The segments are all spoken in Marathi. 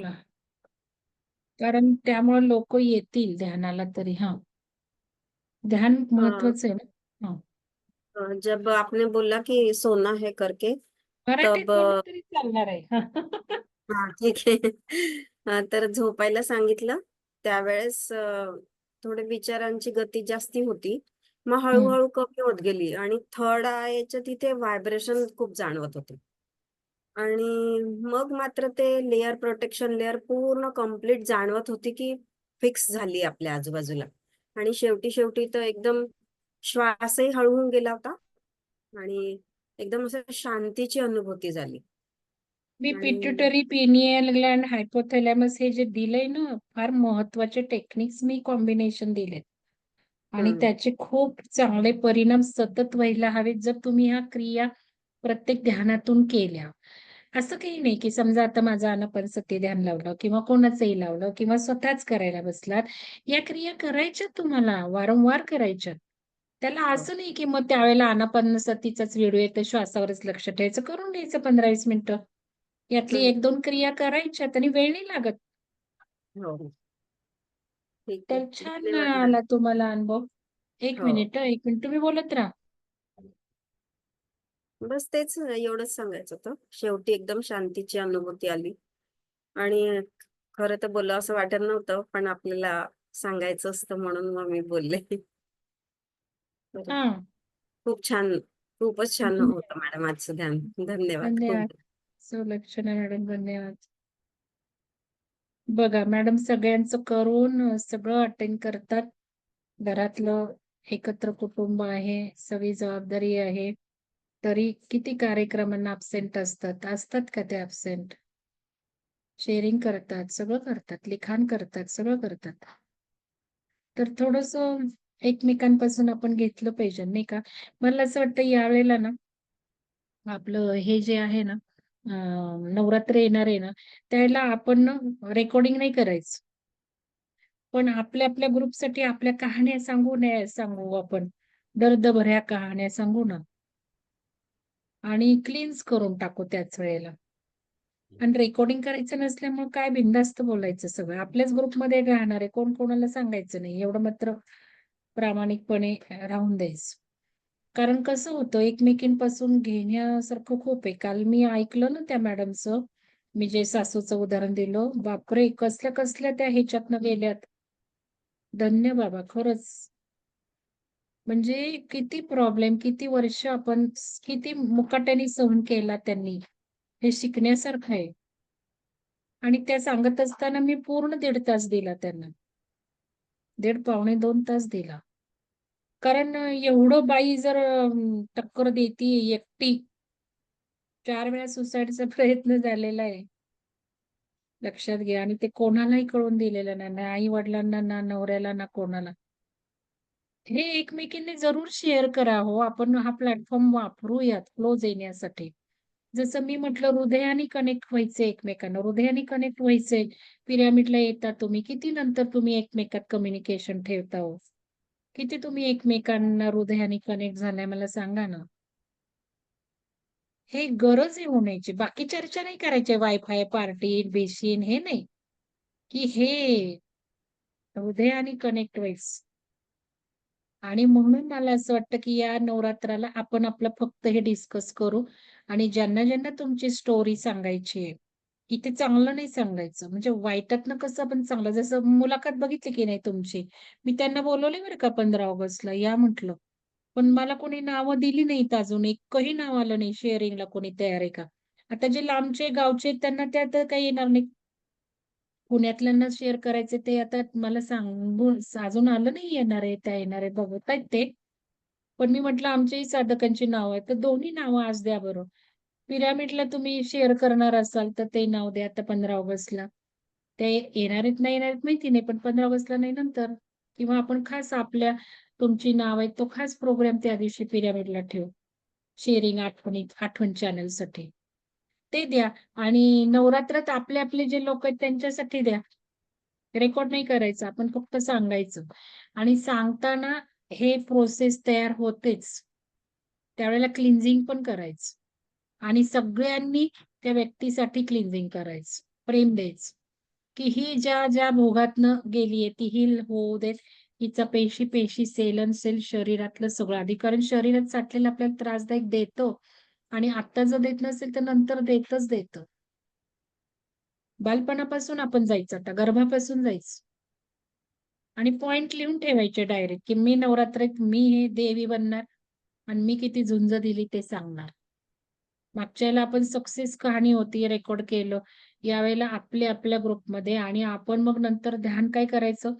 बोला. कारण त्यामुळे लोक येतील ध्यानाला तरी. हां. ध्यान। महत्वाचं आहे ना. हां. जब आपने बोला कि सोना है करके मराठीत तब बोललं तरी चालणार आहे. हां, ठीक आहे. हां, तर झोपायला सांगितलं. त्यावेळेस अ, थोडे विचारांची गती जास्ती होती. मग. हळू-हळू कमी होत गेली आणि थर्ड आयच्या तिथे व्हायब्रेशन खूप जाणवत होते. आणि मग मात्र ते लेयर प्रोटेक्शन लेयर पूर्ण कंप्लीट जाणवत होती, की फिक्स झाली आपल्या आजूबाजूला. आणि शेवटी-शेवटी तर एकदम श्वासही हळू होऊन गेला होता आणि एकदम असं शांतीची अनुभूती झाली. मी आणि पिट्युटरी, पिनियल ग्लँड, हायपोथॅलॅमस हे जे दिलंय ना, फार महत्त्वाचे टेक्निक्स मी कॉम्बिनेशन दिलेत. आणि. त्याचे खूप चांगले परिणाम सतत व्हायला हवेत, जर तुम्ही ह्या क्रिया प्रत्येक ध्यानातून केल्या. असं काही नाही, की समजा आता माझं आनापानसती ध्यान लावलं किंवा कोणाचंही लावलं किंवा स्वतःच करायला बसलात. या क्रिया करायच्यात तुम्हाला, वारंवार करायच्यात. त्याला हो. असं नाही, की मग त्यावेळेला आनापानसतीचाच व्हिडिओ येतो, श्वासावरच लक्ष ठेवायचं. करून घ्यायचं 15-20 मिनिटं. यातली हं. 1-2 क्रिया करायच्यात आणि वेळ नाही लागत. हो, हो. तर छान. आला तुम्हाला अनुभव. 1 हो. मिनिट 1 मिनिट तुम्ही बोलत राहा. बस तेच एवढंच सांगायचं होतं. शेवटी एकदम शांतीची अनुभूती आली. आणि खरं तर बोलावसं वाटत नव्हतं, पण आपल्याला सांगायचं असतं म्हणून मग मी बोलले. हां. खूप छान, खूपच छान होतं मॅडम आजचं ध्यान. धन्यवाद धन्यवाद. सुलक्षणा मॅडम धन्यवाद. बघा मॅडम सगळ्यांचं करून अ, सगळं अटेंड करतात. घरातलं एकत्र कुटुंब आहे, सगळी जबाबदारी आहे. तरी किती कार्यक्रमांना अब्सेंट असतात. असतात का ते अबसेंट शेअरिंग करतात, सगळं करतात, लिखाण करतात, सगळं करतात. तर थोडस एकमेकांपासून आपण घेतलं पाहिजे, नाही का? मला असं वाटतं यावेळेला ना आपलं हे जे आहे ना, नवरात्र येणार आहे ना, त्यावेळेला आपण रेकॉर्डिंग नाही करायचं. पण आपल्या-आपल्या ग्रुपसाठी आपल्या कहाण्या सांगू नये सांगू आपण. दर्दभऱ्या कहाण्या सांगू ना. आणि क्लीन्स करून टाकू त्याच वेळेला. आणि रेकॉर्डिंग करायचं नसल्यामुळे काय बिनधास्त बोलायचं सगळं. आपल्याच ग्रुपमध्ये राहणार आहे, कोण कोणाला सांगायचं नाही. एवढं मात्र प्रामाणिकपणे राहून द्यायचं. कारण कसं होतं एकमेकींपासून घेण्यासारखं खूप आहे. काल मी ऐकलं ना त्या मॅडमचं, मी जे सासूचं उदाहरण दिलं. बापरे! कसल्या-कसल्या त्या ह्याच्यातनं गेल्यात. धन्य बाबा खरंच. म्हणजे किती प्रॉब्लेम, किती वर्ष आपण किती मुकाट्याने सहन केला त्यांनी. हे शिकण्यासारखं आहे. आणि त्या सांगत असताना मी पूर्ण दीड तास दिला त्यांना. दीड पावणे दोन तास दिला. कारण एवढं बाई जर टक्कर देते एकटी चार वेळा सुसाईडचा प्रयत्न झालेला आहे. लक्षात घ्या आणि ते कोणालाही कळून दिलेलं नाही. ना आई-वडिलांना, ना नवऱ्याला, ना कोणाला. हे एकमेकींनी जरूर शेअर करा हो. आपण हा प्लॅटफॉर्म वापरूयात क्लोज येण्यासाठी. जसं मी म्हटलं हृदयाने कनेक्ट व्हायचे एकमेकांना, हृदयाने कनेक्ट व्हायचंय. पिरॅमिडला येता तुम्ही, किती नंतर तुम्ही एकमेकात कम्युनिकेशन ठेवता हो? किती तुम्ही एकमेकांना हृदयाने कनेक्ट झालाय मला सांगा ना? हे गरज आहे होण्याची. बाकी चर्चा नाही करायची वायफाय पार्टी, बेशीन हे नाही. की हे हृदयाने कनेक्ट व्हायचं. आणि म्हणून मला असं वाटतं, की या नवरात्राला आपण आपलं फक्त हे डिस्कस करू आणि ज्यांना-ज्यांना तुमची स्टोरी सांगायची आहे, इथे चांगलं नाही सांगायचं. म्हणजे वाईटातनं कसं आपण चांगलं जसं मुलाखत बघितली की नाही तुमची. मी त्यांना बोलवले बरं का 15 ऑगस्टला या म्हटलं. पण मला कोणी नावं दिली नाहीत अजून. एकही नाव आलं नाही शेअरिंगला कोणी तयार आहे का? आता जे लांबचे गावचे त्यांना त्यात काही येणार नाही पुण्यातल्यांना शेअर करायचे ते आता मला सांगून अजून आलं नाही येणार आहे, त्या येणार आहेत ते. पण मी म्हटलं आमच्याही साधकांची नाव आहेत. तर दोन्ही नावं आज द्या बरं. पिरामिडला तुम्ही शेअर करणार असाल तर ते नाव द्या आता 15 ऑगस्टला. ते येणार आहेत, नाही येणार आहेत माहिती नाही. पण 15 ऑगस्टला नाही नंतर. किंवा आपण खास आपल्या तुमची नाव आहेत, तो खास प्रोग्राम त्या दिवशी पिरामिडला ठेवू. शेअरिंग आठवणी आठवण चॅनलसाठी. ते द्या आणि नवरात्रात आपले-आपले जे लोक आहेत त्यांच्यासाठी द्या. रेकॉर्ड नाही करायचं. आपण फक्त सांगायचं आणि सांगताना हे प्रोसेस तयार होतेच. त्यावेळेला क्लिन्झिंग पण करायचं आणि सगळ्यांनी त्या व्यक्तीसाठी क्लिन्झिंग करायचं. प्रेम द्यायचं. की ही ज्या ज्या भोगातनं गेलीये ती हिल होऊ देत. हिचा पेशी पेशी, सेलन सेल शरीरातलं सगळं आधी कारण शरीरात साठलेला आपल्याला त्रासदायक देतो आणि आत्ता जर देत नसेल तर नंतर देतच देत बालपणापासून आपण जायचं आता गर्भापासून जायचं. आणि पॉइंट लिहून ठेवायचे डायरेक्ट, की मी नवरात्रीत मी हे देवी बनणार आणि मी किती झुंज दिली ते सांगणार. मागच्या वेळेला आपण सक्सेस कहाणी होती रेकॉर्ड केलं. यावेळेला आपले आपल्या ग्रुपमध्ये आणि आपण मग नंतर ध्यान काय करायचं,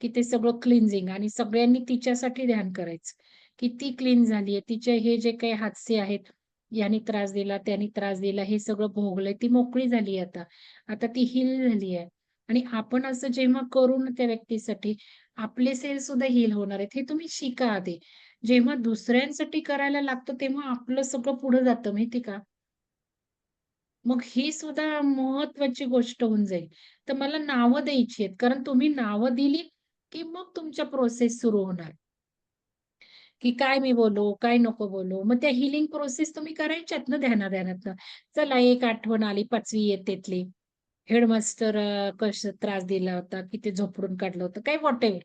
की ते सगळं क्लिन्झिंग आणि सगळ्यांनी तिच्यासाठी ध्यान करायचं, की ती क्लीन झालीये. तिचे हे जे काही हादसे आहेत, याने त्रास दिला, त्याने त्रास दिला, हे सगळं भोगलंय. ती मोकळी झाली आता. आता ती हील झाली आहे. आणि आपण असं जेव्हा करू ना त्या व्यक्तीसाठी, आपले सेल सुद्धा हील होणार आहेत. हे तुम्ही शिका आधी. जेव्हा दुसऱ्यांसाठी करायला लागतं, तेव्हा आपलं सगळं पुढे जातं माहिती का? मग ही सुद्धा महत्वाची गोष्ट होऊन जाईल. तर मला नावं द्यायची आहेत. कारण तुम्ही नावं दिली, की मग तुमच्या प्रोसेस सुरू होणार. की काय मी बोलू, काय नको बोलू. मग त्या हिलिंग प्रोसेस तुम्ही करायच्यात ना ध्यानाध्यानातनं. चला एक आठवण आली पाचवी येतेतली हेडमास्टर कस त्रास दिला होता, किती झोपडून काढलं होतं, काय व्हॉटेव्हर.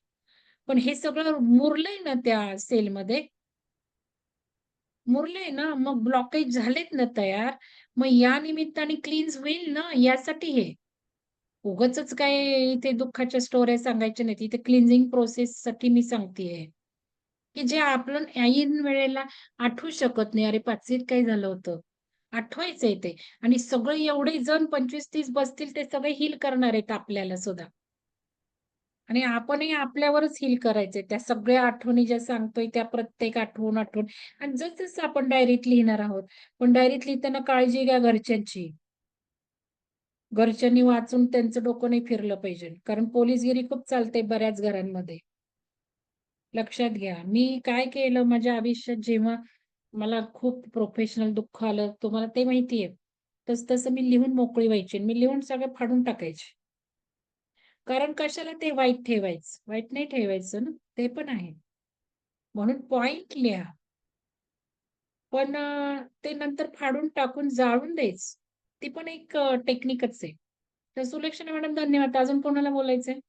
पण हे सगळं मुरलंय ना त्या सेलमध्ये. मुरलंय ना, मग ब्लॉकेज झालेत ना तयार. मग या निमित्ताने क्लीन्स होईल ना, यासाठी हे. उगाचच काय इथे दुःखाच्या स्टोऱ्या सांगायच्या नाहीत. इथे क्लिन्झिंग प्रोसेससाठी मी सांगतेय. की जे आपण ऐन वेळेला आठवू शकत नाही. अरे पाचवीत काय झालं होतं? आठवायचंय ते आणि सगळे एवढे जण 25-30 बसतील ते सगळे हिल करणार आहेत आपल्याला सुद्धा. आणि आपणही आपल्यावरच हील करायचंय. त्या सगळ्या आठवणी ज्या सांगतोय त्या प्रत्येक आठवण, आठवण आणि जस जसं आपण डायरीत लिहिणार आहोत. पण डायरीत लिहिताना काळजी घ्या घरच्यांची. घरच्यांनी वाचून त्यांचं डोकं नाही फिरलं पाहिजे. कारण पोलीसगिरी खूप चालते बऱ्याच घरांमध्ये. लक्षात घ्या. मी काय केलं माझ्या आयुष्यात जेव्हा मला खूप प्रोफेशनल दुःख आलं, तुम्हाला ते माहितीये तस तसं मी लिहून मोकळी व्हायची. मी लिहून सगळं फाडून टाकायचे. कारण कशाला ते वाईट ठेवायचं? वाईट नाही ठेवायचं ना, ते पण आहे. म्हणून पॉइंट लिहा. पण ते नंतर फाडून टाकून जाळून द्यायच ती पण एक टेक्निकच आहे. तर सुलक्षणा मॅडम धन्यवाद. अजून कोणाला बोलायचंय?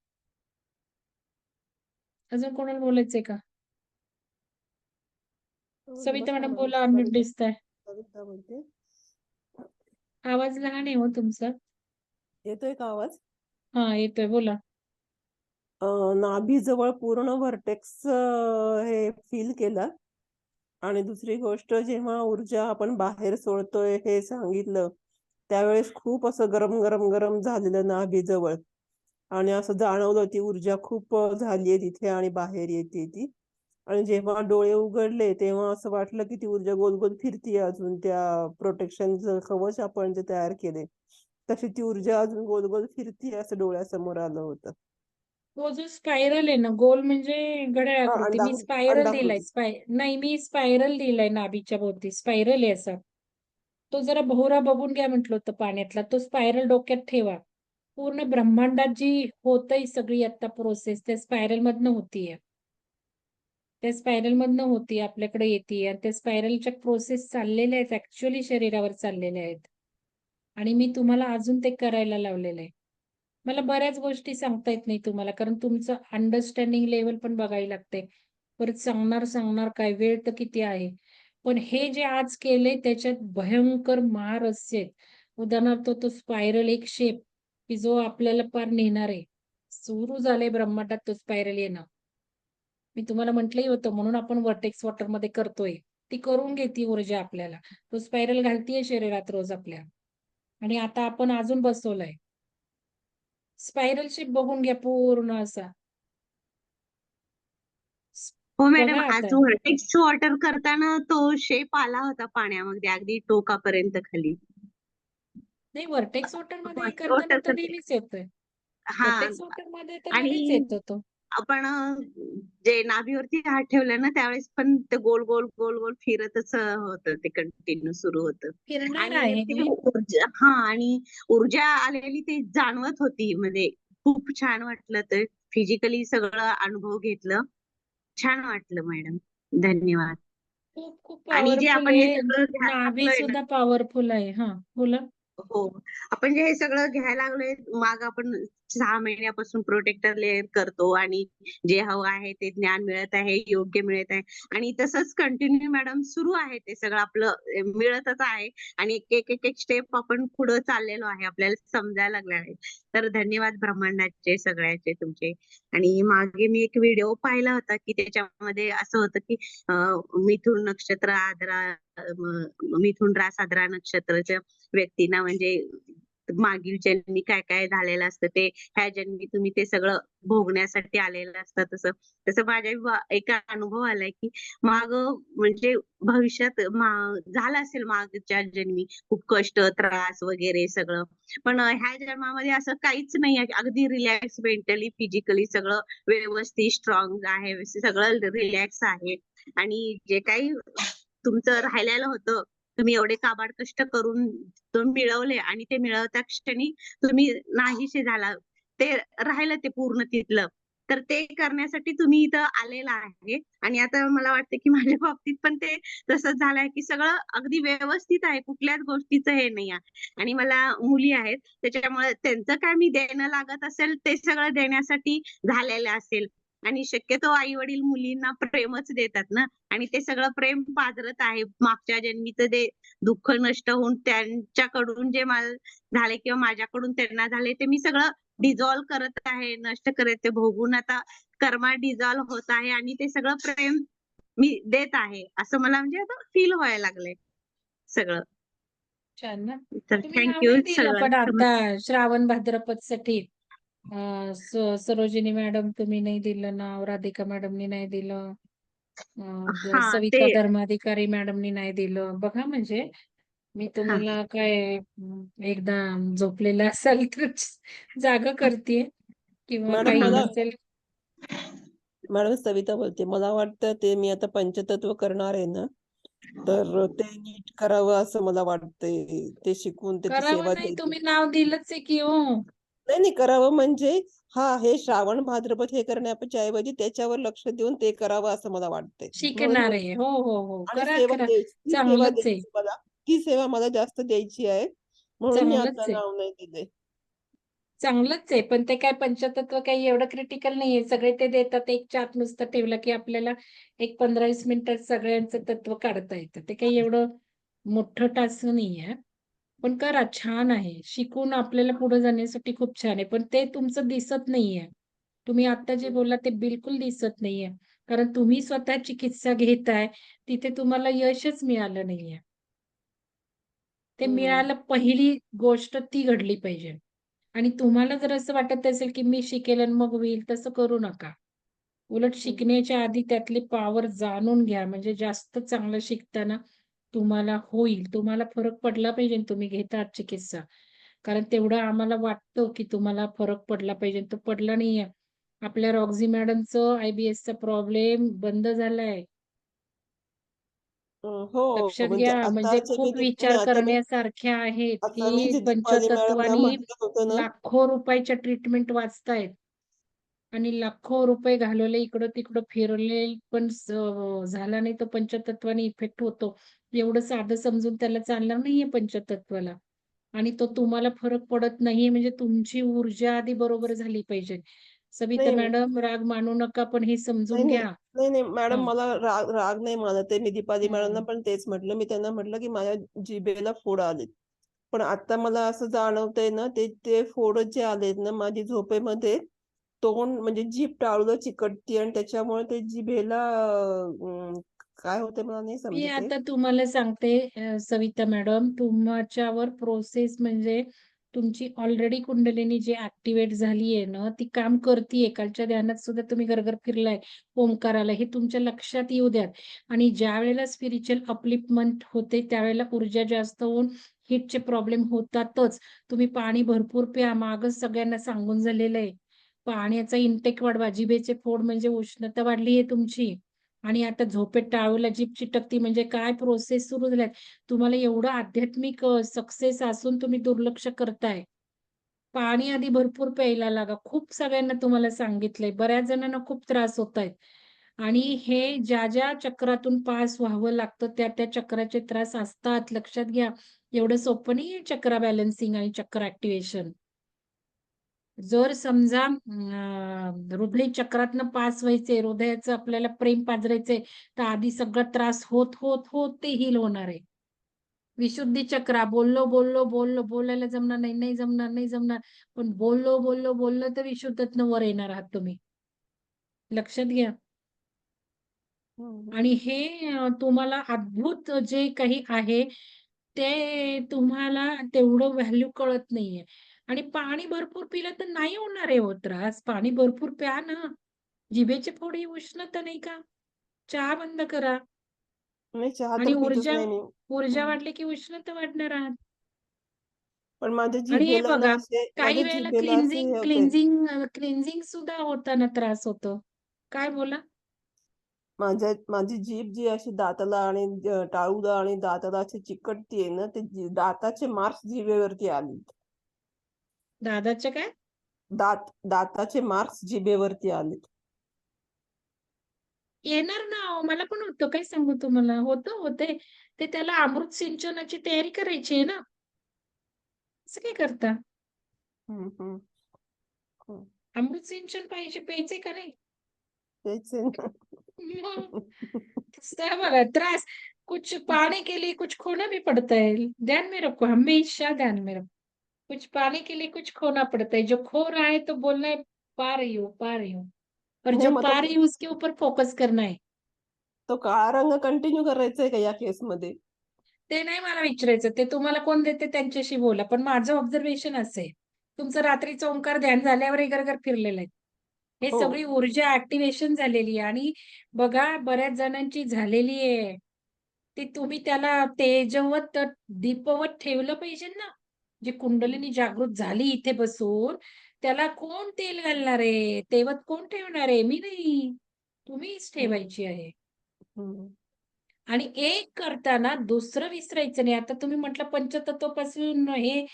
अजून कोणाला बोलायचंय का? हो, सविता मॅडम. बोला अनम्यूट दिसताय. सविता बोलते. आवाज लहान आहे हो तुमचा. येतोय का आवाज? हां, येतोय बोला. अ, नाभीजवळ पूर्ण व्हर्टेक्स हे फील केलं आणि दुसरी गोष्ट जेव्हा ऊर्जा आपण बाहेर सोडतोय हे सांगितलं, त्यावेळेस खूप असं गरम, गरम, गरम झालेलं नाभीजवळ आणि असं जाणवलं ती ऊर्जा खूप झालीये तिथे आणि बाहेर येतेय ती. आणि जेव्हा डोळे उघडले तेव्हा असं वाटलं की ती ऊर्जा गोल-गोल फिरतीये अजून त्या प्रोटेक्शनचं कवच आपण जे तयार केलंय, तशी ती ऊर्जा अजून गोल-गोल फिरतीये असं डोळ्यासमोर आलं होतं. तो जो स्पायरल आहे ना, गोल म्हणजे घड्याळ आकृती. मी स्पायरल दिलाय. स्पाय नाही मी स्पायरल दिलाय नाभीच्या भोवती. स्पायरल आहे असा. तो जरा भोवरा बघून घ्या म्हटलं होतं पाण्यातला. तो स्पायरल डोक्यात ठेवा. पूर्ण ब्रह्मांडात जी होतंय सगळी आता प्रोसेस त्या स्पायरलमधनं होतीये. त्या स्पायरलमधनं होती आपल्याकडे येते आणि त्या स्पायरलच्या प्रोसेस चाललेल्या आहेत ऍक्च्युअली शरीरावर चाललेल्या आहेत. आणि मी तुम्हाला अजून ते करायला लावलेलं आहे. मला बऱ्याच गोष्टी सांगता येत नाही तुम्हाला कारण तुमचं अंडरस्टँडिंग लेवल पण बघायला लागते. परत सांगणार, सांगणार काय वेळ तर किती आहे. पण हे जे आज केले त्याच्यात भयंकर महारस्य आहेत. उदाहरणार्थ तो स्पायरल एक शेप की जो आपल्याला पार नेणार आहे. सुरू झालंय ब्रह्मांडात तो स्पायरल येणं. मी तुम्हाला म्हटलंही होतं म्हणून आपण व्हर्टेक्स वॉटरमध्ये करतोय. ती करून घे ती ऊर्जा आपल्याला. तो स्पायरल घालतीये शरीरात रोज आपल्या. आणि आता आपण अजून बसवलाय. स्पायरल शेप बघून घ्या पूर्ण असा. हो मॅडम, आज आता. व्हर्टेक्स वॉटर करताना तो शेप आला होता पाण्यामध्ये अगदी टोकापर्यंत खाली. नाही व्हर्टेक्स वॉटरमध्ये व्हॉटर करताना तर येतोय. हां. व्हर्टेक्स वॉटरमध्ये तर लगेच आणि येतो तो. आपण अ, जे नाभीवरती हात ठेवला ना त्यावेळेस पण ते गोल, गोल, गोल, गोल फिरतच अ, होतं ते कंटिन्यू सुरू होतं. फिरणार आणि आहे ती हे. ऊर्जा हां आणि ऊर्जा आलेली ती जाणवत होती म्हणजे खूप छान वाटलं ते. फिजिकली सगळं अनुभव घेतलं. छान वाटलं मॅडम. धन्यवाद. खूप, खूप आणि जे पॉवरफुल आपण हे आहे. सगळं ध्यान नाभी टाकलोय ना सुद्धा पॉवरफुल आहे. हां, बोला. हो. आपण जे हे सगळं घ्यायला लागलोय माग आपण सहा महिन्यापासून प्रोटेक्टर लेअर करतो आणि जे हवं आहे ते ज्ञान मिळत आहे योग्य मिळत आहे. आणि तसंच कंटिन्यू मॅडम सुरू आहे ते सगळं आपलं मिळतच आहे. आणि एक एक एक एक स्टेप आपण पुढे चाललेलो आहे आपल्याला समजायला लागले आहे. तर धन्यवाद ब्रह्मांडाचे सगळ्याचे तुमचे. आणि मागे मी एक व्हिडिओ पाहिला होता की त्याच्यामध्ये असं होतं की मिथुन नक्षत्र आदरा मिथुन रास नक्षत्राच्या व्यक्तींना म्हणजे मागील जन्मी काय काय झालेलं असतं ते ह्या जन्मी तुम्ही ते सगळं भोगण्यासाठी आलेलं असतं तसं. तसं माझ्या एका अनुभव आलाय की माग म्हणजे भविष्यात झालं असेल मागच्या जन्मी खूप कष्ट त्रास वगैरे सगळं. पण ह्या जन्मामध्ये असं काहीच नाही अगदी रिलॅक्स मेंटली फिजिकली सगळं व्यवस्थित स्ट्रॉंग आहे सगळं रिलॅक्स आहे. आणि जे काही तुमचं राहिलेलं होतं. तुम्ही एवढे काबाड कष्ट करून मिळवले आणि ते मिळवत्या क्षणी तुम्ही नाहीशे झाला. ते राहिलं ते पूर्ण तिथलं. तर ते करण्यासाठी तुम्ही इथं आलेला आहे. आणि आता मला वाटतं की माझ्या बाबतीत पण ते तसंच झालंय की सगळं अगदी व्यवस्थित आहे. कुठल्याच गोष्टीचं हे नाही आहे. आणि मला मुली आहेत. त्याच्यामुळे त्यांचं काय मी देणं लागत असेल ते सगळं देण्यासाठी झालेलं असेल. आणि शक्यतो आई वडील मुलींना प्रेमच देतात ना. आणि ते सगळं प्रेम पाजरत आहे मागच्या जन्मीचं ते दुःख नष्ट होऊन त्यांच्याकडून जे मला झाले किंवा माझ्याकडून त्यांना झाले ते मी सगळं डिझॉल्व करत आहे नष्ट करत ते भोगून आता कर्मा डिझॉल्व होत आहे आणि ते सगळं प्रेम मी देत आहे. असं मला म्हणजे आता फील व्हायला लागलंय सगळं. छान ना. थँक्यू श्रावण भाद्रपदसाठी सरोजिनी मॅडम तुम्ही नाही दिलं नाव राधिका मॅडमनी नाही दिलं. अं, सविता ते धर्माधिकारी मॅडमनी नाही दिलं. बघा म्हणजे मी तुम्हाला काय अं, एकदा झोपलेलं असाल तर जागा करते किंवा मॅडम काही मला नसेल. मॅडम सविता बोलते. मला वाटतं ते मी आता पंचतत्व करणार आहे ना तर ते नीट करावं असं मला वाटतंय. ते शिकून त्याची करावं नाही द्यायची तुम्ही नाव दिलंच आहे की हो. नाही नाही करावं म्हणजे हा हे श्रावण भाद्रपद हे करण्याच्या ऐवजी त्याच्यावर लक्ष देऊन ते करावं असं मला वाटतंय. शिकणार आहे. हो हो हो. आणि करा सेवा करा. द्यायची ती सेवा चांगलंच आहे. द्यायची मला. ती सेवा मला जास्त द्यायची आहे. म्हणून मी चांगलंच आता आहे. नाव नाही दिले चांगलंच आहे. पण ते काय पंचतत्व काही एवढं क्रिटिकल नाहीये. सगळे ते देतात. एक चार्ट नुसतं ठेवलं की आपल्याला एक पंधरा वीस मिनिटात सगळ्यांचं तत्व काढता येतं. ते काही एवढं मोठं टास्क नाहीये. पण करा छान आहे. शिकून आपल्याला पुढे जाण्यासाठी खूप छान आहे. पण ते तुमचं दिसत नाहीये. तुम्ही आता जे बोलला ते बिलकुल दिसत नाहीये. कारण तुम्ही स्वतः चिकित्सा घेताय तिथे तुम्हाला यशच मिळालं नाहीये. ते हम्म. मिळालं पहिली गोष्ट ती घडली पाहिजे. आणि तुम्हाला जर असं वाटत असेल की मी शिकेल आणि मग होईल तसं करू नका. उलट शिकण्याच्या आधी त्यातली पॉवर जाणून घ्या. म्हणजे जास्त चांगलं शिकताना तुम्हाला होईल. तुम्हाला फरक पडला पाहिजे तुम्ही घेतात चिकित्सा कारण तेवढं आम्हाला वाटतं की तुम्हाला फरक पडला पाहिजे तो पडला नाहीये. आपल्या रॉक्झी मॅडमचं IBS चा प्रॉब्लेम बंद झालाय. हो लक्षात म्हणजे घ्या म्हणजे खूप विचार नाही, करण्यासारख्या आहेत की पंचतत्वानी लाखो रुपयाच्या ट्रीटमेंट वाचतायत. आणि लाखो रुपये घालवले इकडं तिकडं फिरले पण झाला नाही तर पंचतत्वाने इफेक्ट होतो. एवढं साधं समजून त्याला चालणार नाहीये पंचतत्वाला. आणि तो तुम्हाला फरक पडत नाहीये म्हणजे तुमची ऊर्जा आधी बरोबर झाली पाहिजे. सविता नाही मॅडम राग मानू नका पण हे समजून नाही घ्या. नाही नाही. मॅडम हा. मला राग राग नाही मानत आहे. मी दीपाली हम्म. पण तेच म्हटलं. मी त्यांना म्हटलं की माझ्या जिभेला फोड आलेत. पण आता मला असं जाणवतंय ना ते ते फोड जे आलेत ना माझी झोपेमध्ये तोंड म्हणजे जीभ टाळूला चिकटते आणि त्याच्यामुळे ते जिभेला अं, काय होते मला नाही मी समजत आहे आता तुम्हाला सांगते अ, सविता मॅडम तुमच्यावर प्रोसेस म्हणजे तुमची ऑलरेडी कुंडलिनी जी ऍक्टिव्हेट झाली आहे ना ती काम करतीये. कालच्या ध्यानात सुद्धा तुम्ही गरगर फिरलाय ओंकाराला हे तुमच्या लक्षात येऊ द्यात. आणि ज्या वेळेला स्पिरिच्युअल अपलिफ्टमेंट होते त्यावेळेला ऊर्जा जास्त होऊन हिटचे प्रॉब्लेम होतातच. तुम्ही पाणी भरपूर प्या मागच सगळ्यांना सांगून झालेलं आहे पाण्याचा इंटेक वाढवा जिभेचे फोड म्हणजे उष्णता वाढली आहे तुमची. आणि आता झोपेत टाळूला जीभ चिटकती म्हणजे काय प्रोसेस सुरू झाल्यात? तुम्हाला एवढं आध्यात्मिक सक्सेस असून तुम्ही दुर्लक्ष करताय. पाणी आधी भरपूर प्यायला लागा. खूप सगळ्यांना तुम्हाला सांगितलंय. बऱ्याच जणांना खूप त्रास होत आहेत आणि हे ज्या ज्या चक्रातून पास व्हावं लागतं त्या त्या चक्राचे त्रास असतात. लक्षात घ्या. एवढं सोपं नाही चक्र बॅलन्सिंग आणि चक्र ऍक्टिव्हेशन जर समजा हृदय चक्रातनं पास व्हायचे हृदयाचं आपल्याला प्रेम पाजरायचंय तर आधी सगळा त्रास होत होत होत ते हील होणार आहे. विशुद्धी चक्रा बोललो बोललो बोललो बोलायला जमणार नाही नाही जमणार नाही जमणार पण बोललो बोललो बोललो तर विशुद्धतनं वर येणार आहात तुम्ही. लक्षात घ्या. हम्म. आणि हे तुम्हाला अद्भुत जे काही आहे ते तुम्हाला तेवढं व्हॅल्यू कळत नाहीये. आणि पाणी भरपूर पिलं तर नाही होणार आहे हो त्रास. पाणी भरपूर प्या ना. जिभेचे फोड ही उष्णता नाही का? चहा बंद करा. आणि ऊर्जा ऊर्जा. वाढली की उष्णता वाढणार आहात. पण हे बघा काही वेळेला क्लिन्झिंग होते. क्लिन्झिंग क्लिन्झिंग सुद्धा होताना त्रास होतो. काय बोला? माझ्या माझी जीभ जी अशी दाताला आणि टाळूला आणि दाताला अशी चिकटतीये ना ते दाताचे मार्क्स जिभेवरती आले दादाच्या काय? दात दाताचे मार्क्स जिभेवरती आले. येणार ना अहो, मला पण होतं काय सांगू तुम्हाला? होतं होते. ते त्याला अमृत सिंचनाची तयारी करायची आहे ना. असं काय करता? हम्म, हम्म. हम्म. अमृत सिंचन पाहिजे प्यायचे का नाही? तेच आहे ना. मग तसं बघा त्रास. कुछ पाने के लिए कुछ खोना भी पड़ता है ध्यान में रखो हमेशा ध्यान में रखो. कुछ पाने के लिए कुछ खोना पड़ता है। जो खो रहा है तो बोलना है पा रही हूँ पा रही हूँ। और जो मग पा तो रही हूँ उसके ऊपर फोकस करना है। तो काळा रंग कंटिन्यू करायचा आहे का या केसमध्ये ते नाही मला विचारायचं. ते तुम्हाला कोण देते त्यांच्याशी बोला. पण माझं ऑब्झर्वेशन असं आहे. तुमचं रात्रीचं ओंकार ध्यान झाल्यावर एगरगर फिरलेलं आहे. हे हो. सगळी ऊर्जा ऍक्टिव्हेशन झालेली आहे. आणि बघा बऱ्याच जणांची झालेली आहे. ती तुम्ही त्याला तेजवत दीपवत ठेवलं पाहिजे ना? जी कुंडलिनी जागृत झाली इथे बसून त्याला कोण तेल घालणार? आहे तेवत कोण ठेवणार? आहे मी नाही. तुम्हीच ठेवायची आहे. आणि एक करताना दुसरं विसरायचं नाही. आता तुम्ही म्हटलं पंचतत्वापासून हे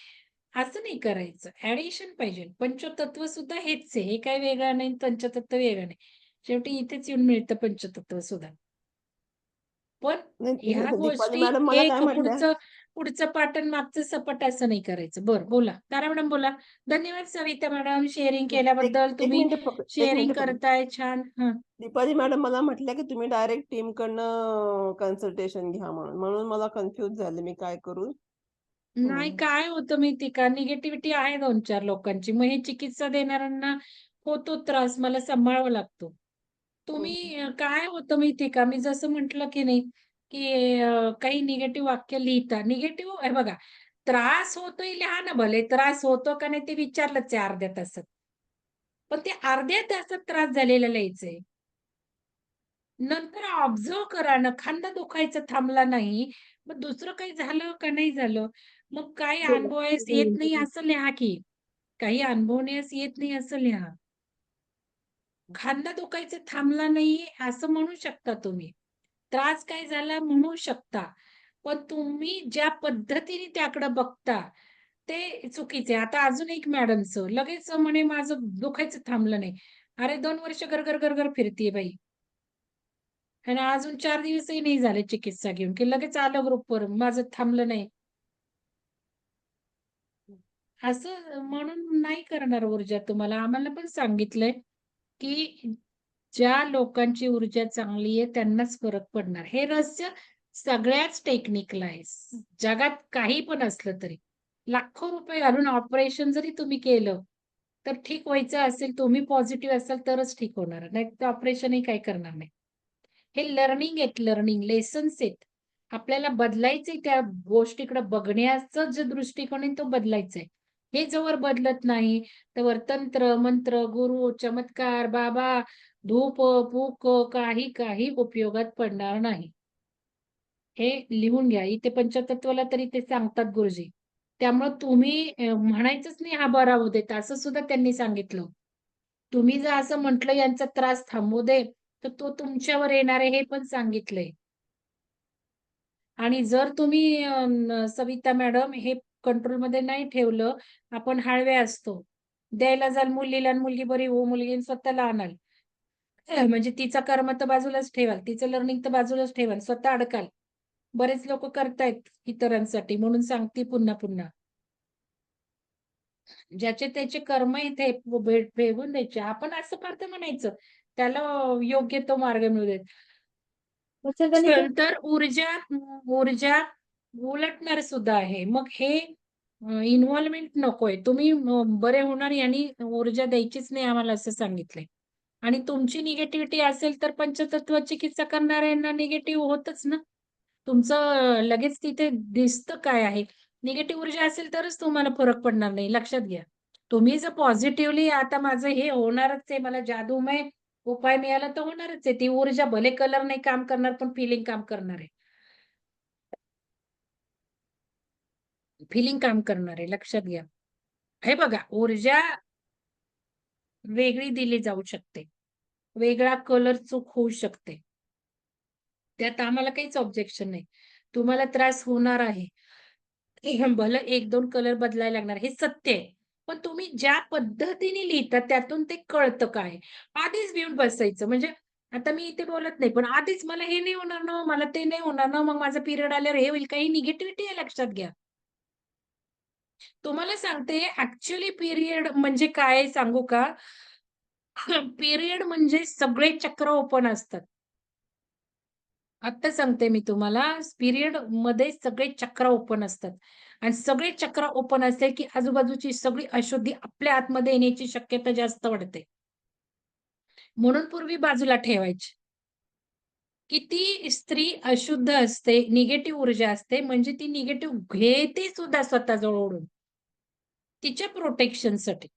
असं नाही करायचं. ऍडिशन पाहिजे. पंचतत्व सुद्धा हेच आहे. हे काय वेगळं नाही पंचतत्व वेगळं नाही. शेवटी इथेच येऊन मिळतं पंचतत्व सुद्धा. पण ह्या दीपाली गोष्टी एक पुढचं पुढचं पाटण मागचं सपट असं नाही करायचं. बरं बोला. तारा मॅडम बोला. धन्यवाद सविता मॅडम शेअरिंग केल्याबद्दल. तुम्ही शेअरिंग करताय छान. हा. दीपाली मॅडम मला म्हटल्या की तुम्ही डायरेक्ट टीम कडनं कन्सल्टेशन घ्या म्हणून. म्हणून मला कन्फ्युज झाले मी काय करू. नाही. काय होतं माहिती का? निगेटिव्हिटी आहे दोन चार लोकांची. मग हे चिकित्सा देणाऱ्यांना होतो त्रास. मला सांभाळावा लागतो. हम्म. तुम्ही काय होतं माहिती का? मी जसं म्हंटल की नाही की अं, काही निगेटिव्ह वाक्य लिहिता. निगेटिव्ह आहे बघा त्रास होतोय लिहा ना भले त्रास होतो का नाही ते विचारलंच आहे अर्ध्या तासात. पण ते अर्ध्या तासात त्रास झालेला लिहायचंय. नंतर ऑब्झर्व करा ना खांदा दुखायचा थांबला नाही मग दुसरं काही झालं का नाही झालं? मग काही अनुभवास येत नाही असं लिहा की. काही अनुभवण्यास येत नाही असं लिहा. खांदा दुखायचा थांबला नाही असं म्हणू शकता तुम्ही. त्रास काय झाला म्हणू शकता. पण तुम्ही ज्या पद्धतीने त्याकडे बघता ते चुकीचे. आता अजून एक मॅडमचं. लगेच म्हणे माझं दुखायचं थांबलं नाही. अरे दोन वर्ष गरगर गरगर फिरतीये बाई. आणि अजून चार दिवसही नाही झाले चिकित्सा घेऊन की लगेच आलं ग्रुपवर माझं थांबलं नाही. असं म्हणून नाही करणार ऊर्जा तुम्हाला. आम्हाला पण सांगितलंय की ज्या लोकांची ऊर्जा चांगली आहे त्यांनाच फरक पडणार. हे रहस्य सगळ्याच टेक्निकला आहे. जगात काही पण असलं तरी. लाखो रुपये घालून ऑपरेशन जरी तुम्ही केलं तर ठीक व्हायचं असेल तुम्ही पॉझिटिव्ह असाल तरच ठीक होणार. नाही तर ऑपरेशनही काही करणार नाही. हे लर्निंग आहेत लर्निंग लेसन्स आहेत. आपल्याला बदलायचंय त्या गोष्टीकडे बघण्याचा जो दृष्टिकोन आहे तो बदलायचा आहे हे जवळ बदलत नाही तर तंत्र मंत्र गुरु चमत्कार बाबा धूप पूक काही काही उपयोगात पडणार नाही. हे लिहून घ्या. इथे पंचतत्वाला तरी ते सांगतात गुरुजी. त्यामुळे तुम्ही म्हणायचंच नाही हा बरा होऊ देत असं सुद्धा त्यांनी सांगितलं. तुम्ही जर असं म्हटलं यांचा त्रास थांबू दे तर तो तुमच्यावर येणार आहे हे पण सांगितलंय. आणि जर तुम्ही सविता मॅडम हे कंट्रोलमध्ये नाही ठेवलं आपण हळवे असतो. द्यायला जाल मुलीला मुलगी बरी हो मुलगी स्वतःला आणाल. म्हणजे तिचा कर्म तर बाजूलाच ठेवाल तिचं लर्निंग तर बाजूलाच ठेवाल स्वतः अडकाल. बरेच लोक करतायत इतरांसाठी म्हणून सांगते पुन्हा पुन्हा. ज्याचे त्याचे कर्म इथे भेट भेगून द्यायचे. आपण असं करतो म्हणायचं त्याला योग्य तो मार्ग मिळू देत. तर ऊर्जा ऊर्जा उलटणार सुद्धा आहे. मग हे इन्व्हॉल्वमेंट नकोय. तुम्ही बरे होणार यांनी ऊर्जा द्यायचीच नाही आम्हाला असं सांगितलंय. आणि तुमची निगेटिव्हिटी असेल तर पंचतत्व चिकित्सा करणाऱ्यांना निगेटिव्ह होतच ना? तुमचं लगेच तिथे दिसतं काय आहे? निगेटिव्ह ऊर्जा असेल तरच तुम्हाला फरक पडणार नाही. लक्षात घ्या. तुम्ही जर पॉझिटिव्हली आता माझं हे होणारच आहे मला जादूमय उपाय मिळाला तर होणारच आहे. ती ऊर्जा भले कलर नाही काम करणार पण फिलिंग काम करणार आहे. फिलिंग काम करणार आहे. लक्षात घ्या. हे बघा ऊर्जा वेगळी दिली जाऊ शकते. वेगळा कलर चूक होऊ शकते. त्यात आम्हाला काहीच ऑब्जेक्शन नाही. तुम्हाला त्रास होणार आहे. भलं एक दोन कलर बदलायला लागणार हे सत्य आहे. पण तुम्ही ज्या पद्धतीने लिहिता त्यातून ते कळतं काय? आधीच भिवून बसायचं. म्हणजे आता मी इथे बोलत नाही पण आधीच मला हे नाही होणार ना मला ते नाही होणार ना मग माझा पिरियड आल्यावर हे होईल काही निगेटिव्हिटी आहे लक्षात घ्या. तुम्हाला सांगते ऍक्च्युली पिरियड म्हणजे काय सांगू का? पिरियड म्हणजे सगळे चक्र ओपन असतात. आता सांगते मी तुम्हाला पिरियडमध्ये सगळे चक्र ओपन असतात. आणि सगळे चक्र ओपन असते की आजूबाजूची सगळी अशुद्धी आपल्या आतमध्ये येण्याची शक्यता जास्त वाढते. म्हणून पूर्वी बाजूला ठेवायची. किती स्त्री अशुद्ध असते निगेटिव्ह ऊर्जा असते म्हणजे ती निगेटिव्ह घेते सुद्धा स्वतःजवळ ओढून. तिच्या प्रोटेक्शनसाठी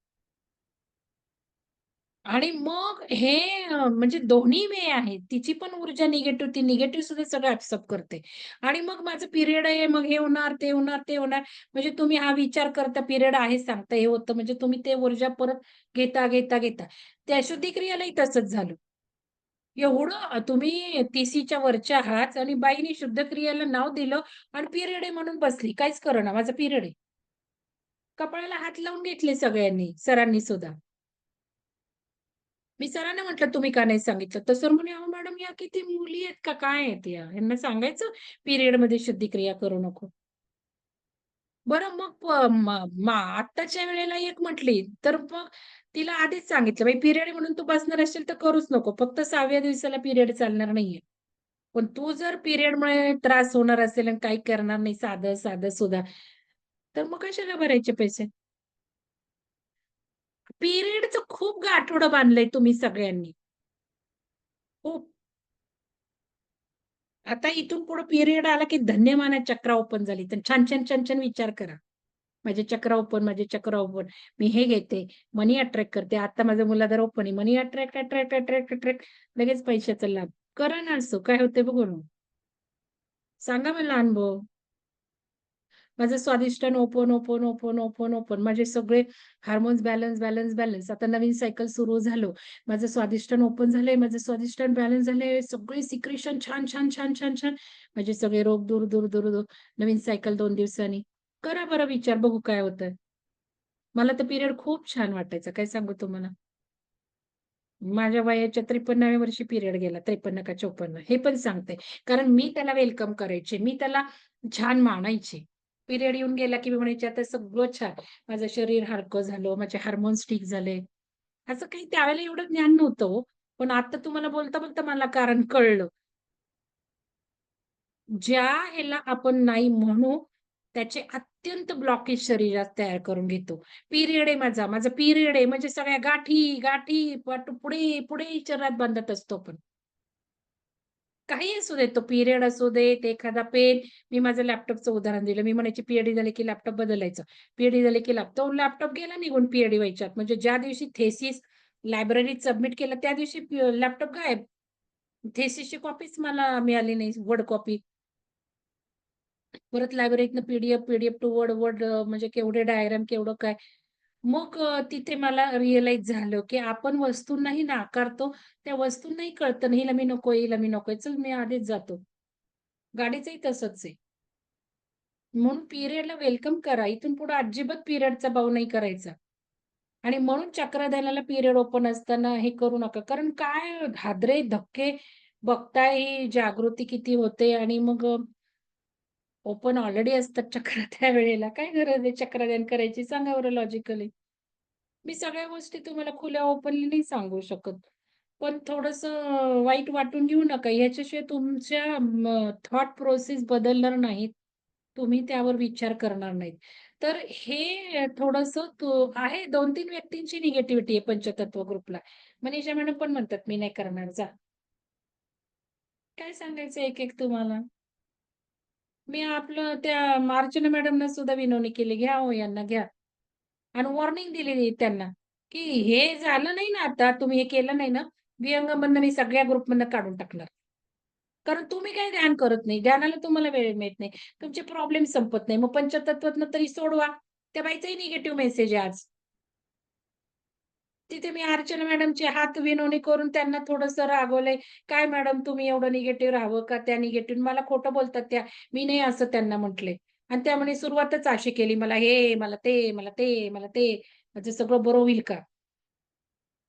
आणि मग हे म्हणजे दोन्ही वे आहे तिची पण ऊर्जा निगेटिव्ह ती निगेटिव्ह सुद्धा सगळं ऍब्सॉर्ब करते. आणि मग माझं पिरियड आहे मग हे होणार ते होणार ते होणार. म्हणजे तुम्ही हा विचार करता पिरियड आहे सांगता हे होतं. म्हणजे तुम्ही ते ऊर्जा परत घेता घेता घेता. त्या अशुद्धी क्रियालाही तसंच झालं. एवढं तुम्ही तिसीच्या वरच्या आहात आणि बाईने शुद्ध क्रियाला नाव दिलं आणि पिरियड आहे म्हणून बसली. काहीच करणं माझा पिरियड. आहे कपाळाला हात लावून घेतले सगळ्यांनी सरांनी सुद्धा. मी सरांना म्हटलं तुम्ही का नाही सांगितलं? तर सर म्हणे अहो मॅडम या किती मुली आहेत का? काय आहेत या? यांना सांगायचं? पिरियडमध्ये शुद्धिक्रिया करू नको. बरं मग आत्ताच्या वेळेला एक म्हटली तर मग तिला आधीच सांगितलं बाई पिरियड म्हणून तू बसणार असेल तर करूच नको फक्त सहाव्या दिवसाला पिरियड चालणार नाहीये. पण तू जर पिरियडमुळे त्रास होणार असेल आणि काही करणार नाही साधं साधं सुद्धा तर मग कशाला भरायचे पैसे? पिरियडचं खूप गाठोडं बांधलंय तुम्ही सगळ्यांनी. खूप. आता इथून पुढे पिरियड आला की धन्यमाना चक्र ओपन झाली. तर छान छान छान छान विचार करा. माझे चक्र ओपन माझे चक्र ओपन मी हे घेते मनी अट्रॅक्ट करते. आता माझं मुलाधार ओपन आहे money attract attract attract attract लगेच पैशाचा लाभ. करा ना असं. काय होते बघू सांगा मला अनुभव. माझं स्वादिष्टन open open open open open. माझे सगळे हार्मोन्स बॅलन्स बॅलन्स बॅलन्स आता नवीन सायकल सुरू झालं. माझं स्वादिष्टन ओपन झालंय. माझं स्वादिष्टन बॅलन्स झालंय. सगळे सिक्रेशन छान छान छान छान छान. माझे सगळे रोग दूर दूर दूर दूर. नवीन सायकल दोन दिवसांनी. करा बरं विचार. बघू काय होत मला तर पिरियड खूप छान वाटायचं. काय सांगू तुम्हाला? माझ्या वयाच्या त्रेपन्नाव्या वर्षी पिरियड गेला. त्रेपन्न का चोपन्न. हे पण सांगते. कारण मी त्याला वेलकम करायचे. मी त्याला छान मानायचे. पिरियड येऊन गेला की मी म्हणायचे आता सगळं छान. माझं शरीर हलकं झालं माझे हार्मोन्स ठीक झाले. असं काही त्यावेळेला एवढं ज्ञान नव्हतं हो. पण आता तुम्हाला बोलता बोलता मला कारण कळलं. ज्या ह्याला आपण नाही म्हणू त्याचे अत्यंत ब्लॉकेज शरीरात तयार करून घेतो. पिरियड आहे माझा. माझा पिरियड आहे. म्हणजे सगळ्या गाठी गाठी पुढे पुढे शरीरात बांधत असतो पण काही असू दे तो पिरियड असू दे एखादा पेन मी माझं लॅपटॉपचं उदाहरण दिलं. मी म्हणायची पीएडी झाले की लॅपटॉप बदलायचं. पीएडी झाले की लॅपटॉप लॅपटॉप गेला निघून पीएडी व्हायच्यात. म्हणजे ज्या दिवशी थेसिस लायब्ररीत सबमिट केलं त्या दिवशी लॅपटॉप गायब. थेसिसची कॉपीच मला मिळाली नाही वर्ड कॉपी परत लायब्ररीतनं PDF PDF to word word म्हणजे केवढे डायग्राम केवढं काय? मग तिथे मला रिअलाइज झालं की आपण वस्तूंनाही नाकारतो त्या वस्तूंनाही कळतं नाही हिला मी नको हिला मी नकोय चल मी आधीच जातो. गाडीचंही तसंच आहे. म्हणून पिरियडला वेलकम करा. इथून पुढे अजिबात पिरियडचा भाव नाही करायचा. आणि म्हणून चक्रधान्याला पिरियड ओपन असताना हे करू नका. कारण काय हादरे धक्के बघताय जागृती किती होते आणि मग ओपन ऑलरेडी असतात चक्र त्यावेळेला. काय गरज आहे चक्रध्यान करायची सांगा बरं लॉजिकली. मी सगळ्या गोष्टी तुम्हाला खुल्या ओपनली नाही सांगू शकत. पण थोडस वाईट वाटून घेऊ नका. ह्याच्याशिवाय तुमच्या थॉट प्रोसेस बदलणार नाहीत. तुम्ही त्यावर विचार करणार नाहीत. तर हे थोडस आहे 2-3 व्यक्तींची निगेटिव्हिटी आहे पंचतत्व ग्रुपला. मनीषा मॅडम पण म्हणतात, "मी नाही करणार जा." काय सांगायचं एक-एक तुम्हाला? मी आपलं त्या अर्चना मॅडमना सुद्धा विनवणी केली, "घ्या हो यांना घ्या." आणि वॉर्निंग दिलेली त्यांना, की हे झालं नाही ना आता, तुम्ही हे केलं नाही ना, विहंगममधनं मी सगळ्या ग्रुपमधनं काढून टाकणार. कारण तुम्ही काही ध्यान करत नाही. ध्यानाला तुम्हाला वेळ मिळत नाही. तुमचे प्रॉब्लेम संपत नाही. मग पंचतत्वातनं तरी सोडवा. त्या बाईचाही निगेटिव्ह मेसेज आहे आज. तिथे मी अर्चना मॅडमचे हात विनवणी करून त्यांना थोडंसं रागवलंय. "काय मॅडम तुम्ही एवढं निगेटिव्ह राहावं का? त्या निगेटिव्ह मला खोटं बोलतात त्या." मी नाही असं त्यांना म्हटले. आणि त्यामुळे सुरुवातच अशी केली. मला हे, मला ते, मला ते, मला ते. माझं सगळं बरं होईल का?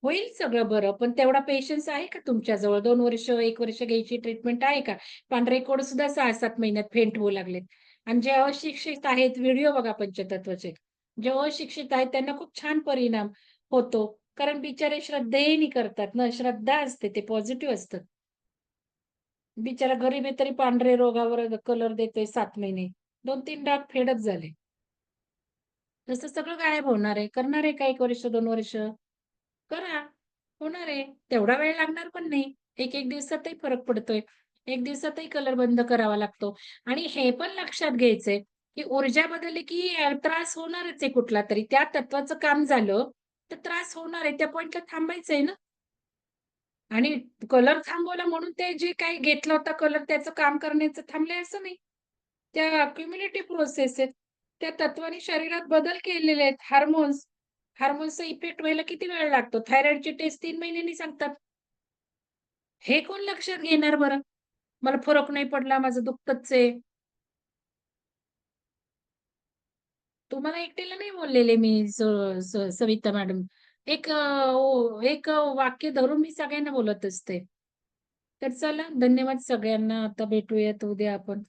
होईल सगळं बरं, पण तेवढा पेशन्स आहे का तुमच्याजवळ? दोन वर्ष, एक वर्ष घ्यायची ट्रीटमेंट आहे का? पांढरे कोड सुद्धा 6-7 महिन्यात फेंट होऊ लागलेत. आणि जे अशिक्षित आहेत, व्हिडिओ बघा पंचतत्वाचे. जे अशिक्षित आहेत त्यांना खूप छान परिणाम होतो. कारण बिचारे श्रद्धेने करतात ना, श्रद्धा असते, ते पॉझिटिव्ह असतात. बिचारा गरीब आहे तरी पांढरे रोगावर कलर देतोय सात महिने. 2-3 डाग फेडत झाले. तसं सगळं गायब होणार आहे. करणार आहे का एक वर्ष, दोन वर्ष? करा. होणार आहे. तेवढा वेळ लागणार पण नाही. 1-1 दिवसातही फरक पडतोय. एक दिवसातही कलर बंद करावा लागतो. आणि हे पण लक्षात घ्यायचंय, की ऊर्जा बदलली की त्रास होणारच आहे कुठला तरी त्या तत्वाचं काम झालं, तर त्रास होणार आहे. त्या पॉइंटला थांबायचं आहे ना. आणि कलर थांबवला म्हणून ते जे काही घेतला होता कलर त्याचं काम करण्याचं थांबलंय असं नाही. त्या कम्युनिटी प्रोसेस आहेत. त्या तत्वाने शरीरात बदल केलेले आहेत. हार्मोन्स. हार्मोन्सचा इफेक्ट व्हायला किती वेळ लागतो? थायरॉइडची टेस्ट तीन महिन्यांनी सांगतात. हे कोण लक्षात घेणार बरं? मला फरक नाही पडला, माझं दुखतच आहे. तुम्हाला एकटीला नाही बोललेले मी सविता मॅडम. एक एक वाक्य धरून मी सगळ्यांना बोलत असते. तर चला धन्यवाद सगळ्यांना. आता भेटूयात उद्या आपण.